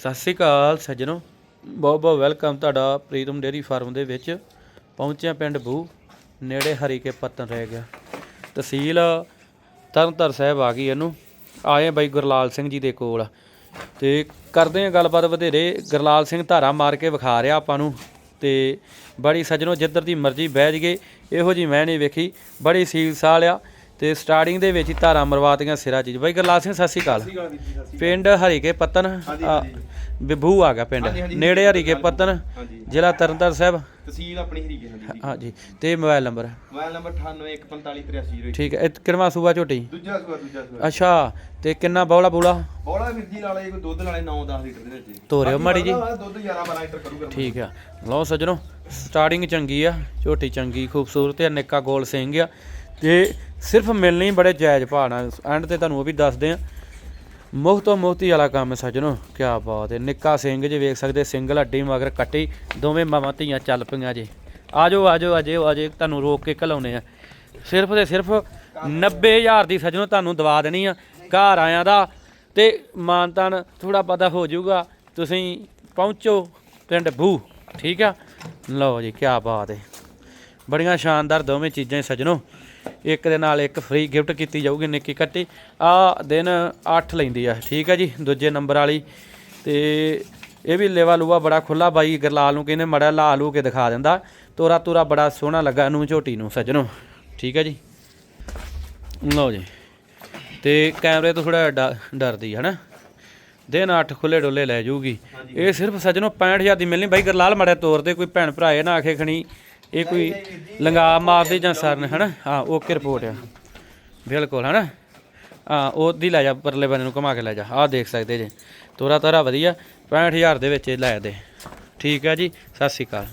ਸਤਿ ਸ਼੍ਰੀ ਅਕਾਲ ਸੱਜਣੋ। ਬਹੁਤ ਬਹੁਤ ਵੈਲਕਮ ਤੁਹਾਡਾ ਪ੍ਰੀਤਮ ਡੇਅਰੀ ਫਾਰਮ ਦੇ ਵਿੱਚ। ਪਹੁੰਚਿਆ ਪਿੰਡ ਬੂ, ਨੇੜੇ ਹਰੀਕੇ ਪੱਤਨ ਰਹਿ ਗਿਆ। ਤਹਿਸੀਲ ਤਰਨਤਾਰ ਸਾਹਿਬ ਆ ਗਈ ਇਹਨੂੰ। ਆਏ ਬਾਈ ਗੁਰਲਾਲ ਸਿੰਘ ਜੀ ਦੇ ਕੋਲ। ਤੇ ਕਰਦੇ ਆ ਗੱਲਬਾਤ ਵਧੇਰੇ। ਗੁਰਲਾਲ ਸਿੰਘ ਧਾਰਾ ਮਾਰ ਕੇ ਵਿਖਾ ਰਿਹਾ ਆਪਾਂ ਨੂੰ। ਤੇ ਬੜੀ ਸੱਜਣੋ, ਜਿੱਧਰ ਦੀ ਮਰਜ਼ੀ ਬਹਿ ਜਗੇ ਇਹੋ ਜੀ ਮੈਂ ਨਹੀਂ ਵੇਖੀ। ਬੜੀ ਸੀਲ ਸਾਲ ਆ। ਤੇ ਸਟਾਰਟਿੰਗ ਦੇ ਵਿੱਚ ਹੀ ਧਾਰਾ ਮਰਵਾਤੀਆਂ ਸਿਰਾ ਚੀਜ਼ ਬਾਈ ਗੁਰਲਾਲ ਸਿੰਘ ਸਤਿ ਸ਼੍ਰੀ ਅਕਾਲ। ਪਿੰਡ ਹਰੀਕੇ ਪੱਤਨ ਆ, ਬਿਭੂ ਆ ਗਿਆ ਪਿੰਡ। ਹਾਂਜੀ, ਹਾਂਜੀ। ਨੇੜੇ ਹਰੀਕੇ ਪੱਤਨ ਹਾਂਜੀ। ਜ਼ਿਲ੍ਹਾ ਤਰਨਤਾਰਨ ਸਾਹਿਬ। ਤਹਿਸੀਲ ਆਪਣੀ ਹਰੀਕੇ ਹਾਂਜੀ ਹਾਂਜੀ ਤੇ ਮੋਬਾਈਲ ਨੰਬਰ? ਮੋਬਾਈਲ ਨੰਬਰ 98154330 ਠੀਕ ਹੈ ਇਹ ਕਿਰਮਾ ਸੂਬਾ ਝੋਟੀ? ਦੂਜਾ ਸੂਆ ਦੂਜਾ ਸੂਆ ਅੱਛਾ ਤੇ ਕਿੰਨਾ ਬੌਲਾ ਬੂਲਾ? ਬੋਲਾ ਵੀਰ ਜੀ ਨਾਲੇ ਕੋਈ ਦੁੱਧ ਨਾਲੇ 9-10 ਲੀਟਰ ਦੇ ਵਿੱਚ। ਤੋਰਿਓ ਮਾੜੀ ਜੀ। ਬਾਕੀ ਦੁੱਧ 11-12 ਲੀਟਰ ਕਰੂਗਾ। ਠੀਕ ਆ। ਲਓ ਸੱਜਣੋ ਸਟਾਰਟਿੰਗ ਚੰਗੀ ਆ ਝੋਟੀ ਚੰਗੀ ਖੂਬਸੂਰਤ ਆ ਨਿੱਕਾ ਗੋਲ ਸਿੰਘ ਆ। ਤੇ ਸਿਰਫ ਮਿਲਣੀ ਬੜੇ ਜਾਇਜ਼ ਭਾਅ ਨਾਲ। ਐਂਡ ਤੇ ਤੁਹਾਨੂੰ ਉਹ ਵੀ ਦੱਸਦੇ ਆ ਮੁਫਤੋਂ ਮੁਫਤੀ ਵਾਲਾ ਕੰਮ ਸੱਜਣੋ ਕੀ ਬਾਤ ਹੈ। ਨਿੱਕਾ ਸਿੰਘ ਜੇ ਵੇਖ ਸਕਦੇ, ਸਿੰਗਲ ਹੱਡੀ ਮਗਰ ਕੱਟੀ, ਦੋਵੇਂ ਮਾਵਾਂ ਧੀਆਂ ਚੱਲ ਪਈਆਂ ਜੇ। ਆਜੋ ਆਜੋ, ਆਜੇ ਆਜੇ, ਤੁਹਾਨੂੰ ਰੋਕ ਕੇ ਘਲਾਉਨੇ ਆ ਸਿਰਫ ਤੇ ਸਿਰਫ 90000 ਦੀ ਸੱਜਣੋ ਤੁਹਾਨੂੰ ਦਵਾ ਦੇਣੀ ਆ। ਘਰ ਆਇਆਂ ਦਾ ਤੇ ਮਾਨਤਾਨ ਥੋੜਾ ਪਤਾ ਹੋ ਜਾਊਗਾ। ਤੁਸੀਂ ਪਹੁੰਚੋ ਪਿੰਡ ਬੂ ਠੀਕ ਆ? ਲਓ ਜੀ ਕੀ ਬਾਤ ਹੈ। ਬੜੀਆਂ ਸ਼ਾਨਦਾਰ ਦੋਵੇਂ ਚੀਜ਼ਾਂ ਸੱਜਣੋ। ਇੱਕ ਦੇ ਨਾਲ ਇੱਕ ਫ੍ਰੀ ਗਿਫਟ ਕੀਤੀ ਜਾਊਗੀ ਨਿੱਕੀ ਕੱਟੀ। ਆ ਦਿਨ 8 ਲੈਂਦੀ ਆ ਠੀਕ ਆ ਜੀ ਦੂਜੇ ਨੰਬਰ ਵਾਲੀ। ਤੇ ਇਹ ਵੀ ਲੇਵਾ ਲੂਆ ਬੜਾ ਖੁੱਲਾ ਬਾਈ ਗਰਲਾਲ ਨੂੰ ਕਹਿੰਦੇ ਮੜਾ ਲਾ ਲੂ ਕੇ ਦਿਖਾ ਦਿੰਦਾ। ਤੋਰਾ ਤੋਰਾ ਬੜਾ ਸੋਹਣਾ ਲੱਗਾ ਇਹਨੂੰ ਝੋਟੀ ਨੂੰ ਸੱਜਣੋ ਠੀਕ ਆ ਜੀ। ਲਓ ਜੀ ਤੇ ਕੈਮਰੇ ਤੋਂ ਥੋੜਾ ਡਰਦੀ ਹੈ ਹਨਾ। ਦਿਨ 8 ਖੁੱਲੇ ਡੋਲੇ ਲੈ ਜਾਊਗੀ। ਇਹ ਸਿਰਫ ਸੱਜਣੋ 65000 ਦੀ ਮਿਲਣੀ। ਬਾਈ ਗਰਲਾਲ ਮੜਿਆ ਤੋਰ ਦੇ ਕੋਈ ਭੈਣ ਭਰਾ ਇਹ ਨਾ ਆਖੇ ਖਣੀ ਇਹ ਕੋਈ ਲੰਗਾ ਮਾਰਦੇ ਜਾਂ ਸਰਨ, ਹਨਾ? ਹਾਂ ਓਕੇ ਰਿਪੋਰਟ ਆ। ਬਿਲਕੁਲ, ਹਨਾ? ਹਾਂ ਉਹਦੀ ਲੈ ਜਾ, ਪਰਲੇ ਬੰਨੇ ਨੂੰ ਘੁਮਾ ਕੇ ਲੈ ਜਾ। ਆਹ ਦੇਖ ਸਕਦੇ ਜੇ। ਤੋਰਾ ਤਾਰਾ ਵਧੀਆ 65000 ਦੇ ਵਿੱਚ ਇਹ ਲੈ ਦੇ। ਠੀਕ ਹੈ ਜੀ? ਸਤਿ ਸ਼੍ਰੀ ਅਕਾਲ।